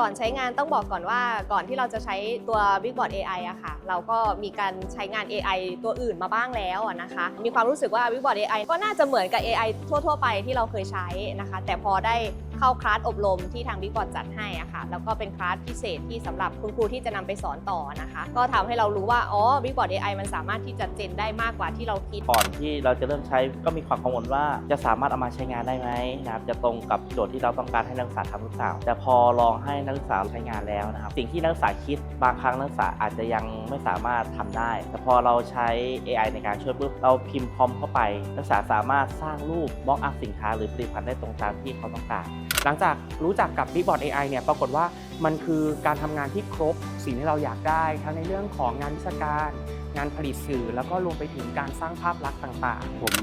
ก่อนใช้งานต้องบอกก่อนว่าก่อนที่เราจะใช้ตัว Big Board AI อะค่ะ เราก็มีการใช้งาน AI ตัวอื่นมาบ้างแล้วนะคะ มีความรู้สึกว่า Big Board AI ก็น่าจะเหมือนกับ AI ทั่ว ๆ ไปที่เราเคยใช้นะคะ แต่พอได้ เข้าคลาสอบรมที่ทาง Big Board จัดให้อะค่ะแล้วก็เป็นคลาสพิเศษที่สำหรับคุณครูที่จะนำไปสอนต่อนะคะ ก็ทำให้เรารู้ว่าอ๋อ Big Board AI มันสามารถที่จะเจนได้มากกว่าที่เราคิดก่อนที่เราจะเริ่มใช้ก็มีความกังวลว่าจะสามารถเอามาใช้งานได้ไหมนะครับจะตรงกับโจทย์ที่เราต้องการให้นักศึกษาทำหรือเปล่าแต่พอลองให้นักศึกษาใช้งานแล้วนะครับสิ่งที่นักศึกษาคิดบางครั้งนักศึกษาอาจจะยังไม่สามารถทำได้ แต่พอเราใช้ AI ในการช่วยปุ๊บเราพิมพ์พร้อมเข้าไป นักศึกษาสามารถสร้างรูปบล็อกอัพสินค้าหรือผลิตภัณฑ์ได้ตรงตามที่เขาต้องการหลังจากรู้จักกับ Big Board AI เนี่ยปรากฏว่ามันคือการทำงานที่ครบสิ่งที่เราอยากได้ ทั้งในเรื่องของงานวิชาการ งานผลิตสื่อ แล้วก็รวมไปถึงการสร้างภาพลักษณ์ต่างๆผม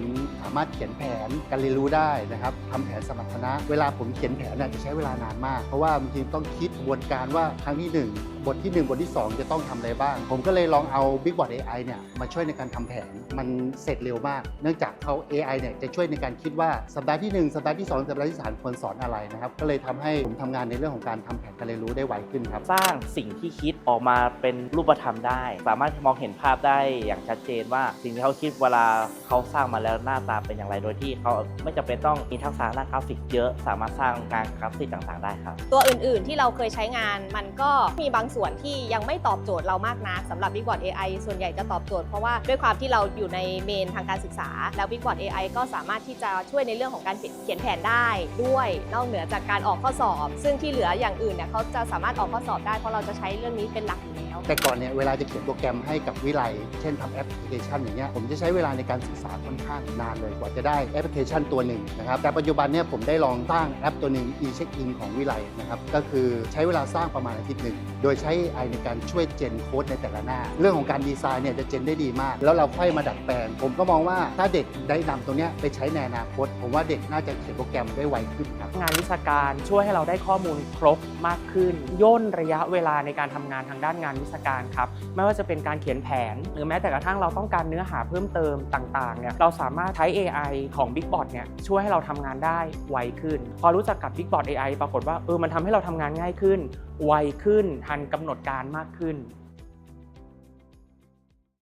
สามารถเขียนแผนการเรียนรู้ได้นะครับทำแผนสมรรถนะ เวลาผมเขียนแผนน่ะจะใช้เวลานานมาก เพราะว่าบางทีต้องคิดกระบวนการว่าครั้งที่1บทที่1บทที่2จะต้องทำอะไรบ้าง ผมก็เลยลองเอา Big Board AI เนี่ยมาช่วยในการทำแผนมันเสร็จเร็วมาก เนื่องจากเขา AI เนี่ยจะช่วยในการคิดว่าสัปดาห์ที่1สัปดาห์ที่2สัปดาห์ที่3ควรสอนอะไรนะครับก็เลยทำให้ผมทำงานในเรื่องของการทำแผนการเรียนรู้ได้ไวขึ้นครับสร้างสิ่งที่คิด ออกมาเป็นรูปธรรมได้ สามารถมองเห็นภาพได้อย่างชัดเจนว่าสิ่งที่เขาคิดเวลาเขาสร้างมาแล้วหน้าตาเป็นอย่างไรโดยที่เขาไม่จำเป็นต้องมีทักษะด้านกราฟิกเยอะ สามารถสร้างงานกราฟิกต่างๆ ได้ครับ ตัวอื่นๆที่เราเคยใช้งานมันก็มีบางส่วนที่ยังไม่ตอบโจทย์เรามากนักสำหรับ Big Board AI ส่วนใหญ่จะตอบโจทย์เพราะว่าด้วยความที่เราอยู่ในเมนทางการศึกษา แล้ว Big Board AI ก็สามารถที่จะช่วยในเรื่องของการเขียนแผนได้ด้วย นอกเหนือจากการออกข้อสอบ ซึ่งที่เหลืออย่างอื่นเนี่ยเขาจะสามารถออกข้อสอบได้เพราะเราจะใช้เรื่องนี้เป็นหลักอยู่แล้ว แต่ก่อนเนี่ยเวลาจะเขียนโปรแกรมให้กับวิไลเช่นทำแอปพลิเคชันอย่างเงี้ยผมจะใช้เวลาในการศึกษาค่อนข้างนานเลยกว่าจะได้แอปพลิเคชันตัวหนึ่งนะครับแต่ปัจจุบันเนี่ยผมได้ลองสร้างแอปตัวหนึ่ง e-check-in ของวิไลนะครับก็คือใช้เวลาสร้างประมาณอาทิตย์หนึ่งโดยใช้ AI ในการช่วยเจนโค้ดในแต่ละหน้า เรื่องของการดีไซน์เนี่ยจะเจนได้ดีมาก แล้วเราค่อยมาดัดแปลง ผมก็มองว่าถ้าเด็กได้นำตรงเนี้ยไปใช้ในอนาคต ผมว่าเด็กน่าจะเขียนโปรแกรมได้ไวขึ้นครับ งานวิชาการช่วยให้เราได้ข้อมูลครบมากขึ้น ย่นระยะเวลาในการทำงานทางด้านงานวิชาการครับไม่ว่าจะเป็นการเขียนแผน หรือแม้แต่กระทั่งเราต้องการเนื้อหาเพิ่มเติมต่างๆเนี่ยเราสามารถใช้ AI ของ Big b o t เนี่ยช่วยให้เราทำงานได้ไวขึ้น พอรู้จักกับ Big b o t AI ปรากฏว่าเออมันทำให้เราทำงานง่ายขึ้น ไวขึ้นทันกำหนดการมากขึ้น